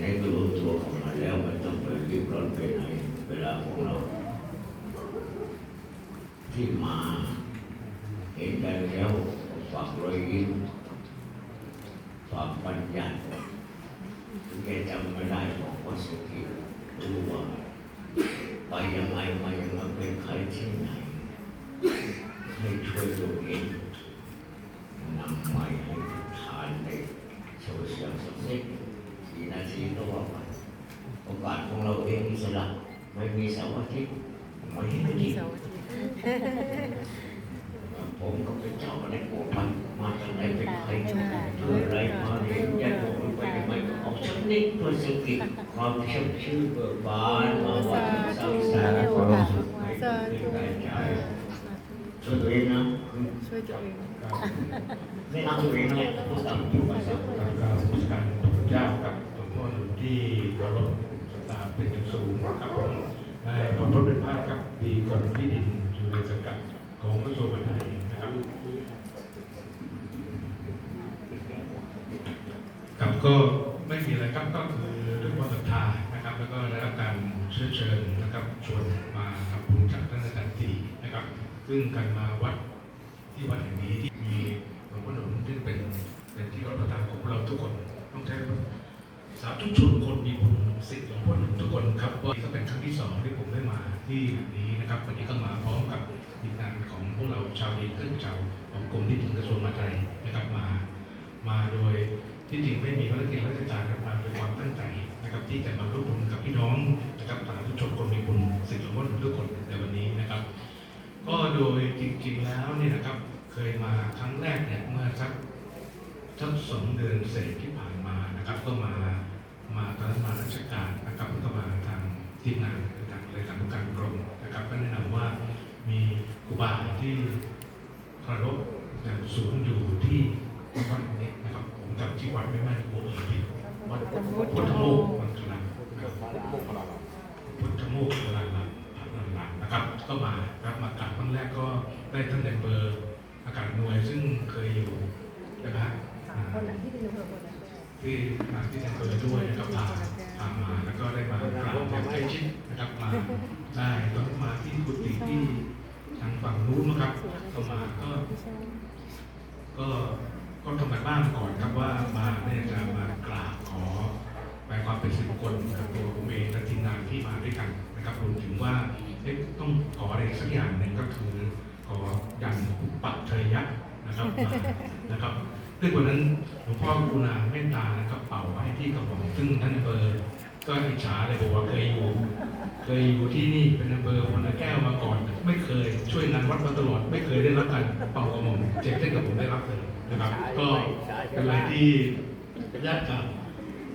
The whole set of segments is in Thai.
ไหนๆก็รู้ตัวของมันแล้วไม่ต้องไปรีบร้อนไปไหนเวลาของเรา ที่มาเห็นกันแล้วฝากรอยยิ้มฝากปัญญาถึงแกจำไม่ได้บอกว่าสุขีรู้ว่าไปยังไงมายังไงเป็นใครที่ไหนให้ช่วยตัวเองนำไม้ให้ทานในโชว์เสียงสักนิดสี่นาทีก็ว่าไปโอกาส ของเราเองอิสระไม่มีเสาร์อาทิตย์ไม่มีที่ผมก็เป็นเจ้าอะไรพวกมันมาจากไหนเป็นใครเพื่ออะไรมาเรียนยันผมไปทำไมก็ออกสักนิดเพื่อสกิดความเชื่อชื่อเบิกบานมาวันสร้างสรรค์ความสุขให้เป็นกายใจช่วยตัวเองนะช่วยตัวเองไม่เอาตัวเองเลยพูดตามที่ว่าสั ดีกรมที่ดินอยู่ในสังกัดของกระทรวงมหาดไทยนะครับครับก็ไม่มีอะไรครับก็คือด้วยความศรัทธานะครับ แล้วก็ได้รับการเชิญเชิญนะครับชวนมาทำบุญจากท่านอาจารย์ตีนะครับ ซึ่งการมาวัดที่วัดแห่งนี้ที่มีหลวงพ่อหนุนซึ่งเป็นเป็นที่รับประทานของเราทุกคนต้องใช้สาธุชนคนมีบุญ ที่สองที่ผมได้มาที่นี้นะครับวันนี้ก็มาพร้อมกับทีมงานของพวกเราชาวเองเครื่องชาวของกรมที่ดินกระทรวงมหาดไทยนะครับมา มาโดยที่จริงไม่มีภารกิจราชการครับมาด้วยความตั้งใจนะครับที่จะมาร่วมบุญกับพี่น้องนะครับสาธุชนคนมีบุญสิทธิ์หลวงพ่อหนุนทุกคนในวันนี้นะครับ ก็โดยจริงๆแล้วเนี่ยนะครับเคยมาครั้งแรกเนี่ยเมื่อสักสักสองเดือนเศษที่ผ่านมานะครับ ก็มามาตอนนั้นมาราชการนะครับแล้วก็มาทาง ทีมงานทางเลขานุการกรมนะครับ ก็แนะนำว่ามีครูบาที่คารพอย่างสูงอยู่ที่วัดนี้นะครับผมจำที่วัดไม่แม่นผมเอ่ยผิดวัดพุทธโมกข์วัดกลางนะครับพุทธโมกข์หลังหลังหลังนะครับ ก็มาครับมากราบครั้งแรกก็ได้ท่านในเบอร์อากาศหน่วยซึ่งเคยอยู่นะฮะอ่าคนไหนที่เป็นคนคนนั้น ที่มาที่ในเบอร์ด้วยนะครับพาพามาแล้วก็ได้มากราบอย่างใกล้ชิดนะครับมาได้ก็มาที่กุฏิที่ทางฝั่งนู้นนะครับก็มาก็ก็ก็ทำกันบ้านก่อนครับว่ามาเนี่ยจะมากราบขอไปความเป็นสิบคนกับตัวผมเองและทีมงานที่มาด้วยกันนะครับรวมถึงว่าต้องขออะไรสักอย่างหนึ่งก็คือขอยันอุปัตเทยะ นะครับนะครับซึ่งวันนั้นหลวงพ่อกรุณาเมตตานะครับเป่าให้ที่กระบอกซึ่งท่านอำเภอก็อิจฉาเลยบอกว่าเคยอยู่เคยอยู่ที่นี่เป็นอำเภอพลแก้วมาก่อน ไม่เคยช่วยงานวัดมาตลอด ไม่เคยได้รับการเป่ากระหม่อมเจ็บเส้นกับผมได้รับเลยนะครับ ก็เป็นอะไรที่ญาติกับ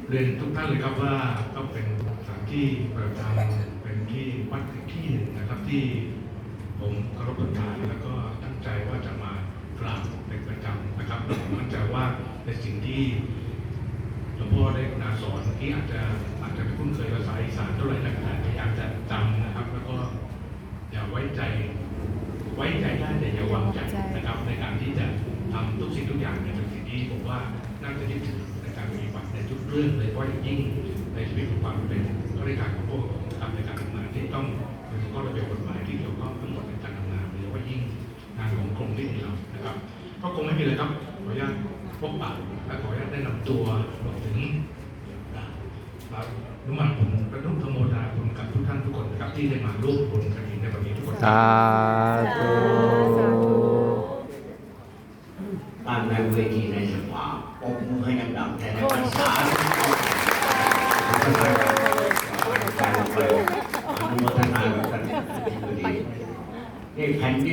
เรียนทุกท่านเลยครับว่าก็เป็นสถานที่ประจำเป็นที่วัดที่หนึ่งนะครับที่ผมเคารพศรัทธาแล้วก็ตั้งใจว่าจะมา กราบเป็นประจำนะครับและผมมั่นใจว่าเป็นสิ่งที่หลวงพ่อได้กรุณาสอนที่อาจจะอาจจะไม่คุ้นเคยภาษาอีสานเท่าไหร่แต่พยายามจะจำนะครับ แล้วก็อย่าไว้ใจไว้ใจได้แต่อย่าวางใจนะครับ ในการที่จะทำทุกสิ่งทุกอย่างเนี่ยเป็นสิ่งที่ผมว่าน่าจะยึดถือในการปฏิบัติในทุกเรื่องเลยเพราะอย่างยิ่งในชีวิตของความเป็นข้าราชการของพวกผมนะครับในการทำงานที่ต้องเป็นข้อระเบียบกฎหมาย ม่มีเลยครับ ขออนุญาตพบปะและขออนุญาตแนะนำตัวรวมถึงอ่ามานุมันผมกระทุ่มธรรมดาผมกับทุกท่านทุกคนนะครับที่ได้มาร่วมบุญกันในวันนี้ทุกคนสาธุตามในเวทีในสภาปกมือให้ดังๆแต่ในภาษาการไปอนุโมทนากันนี่แผ่นดิน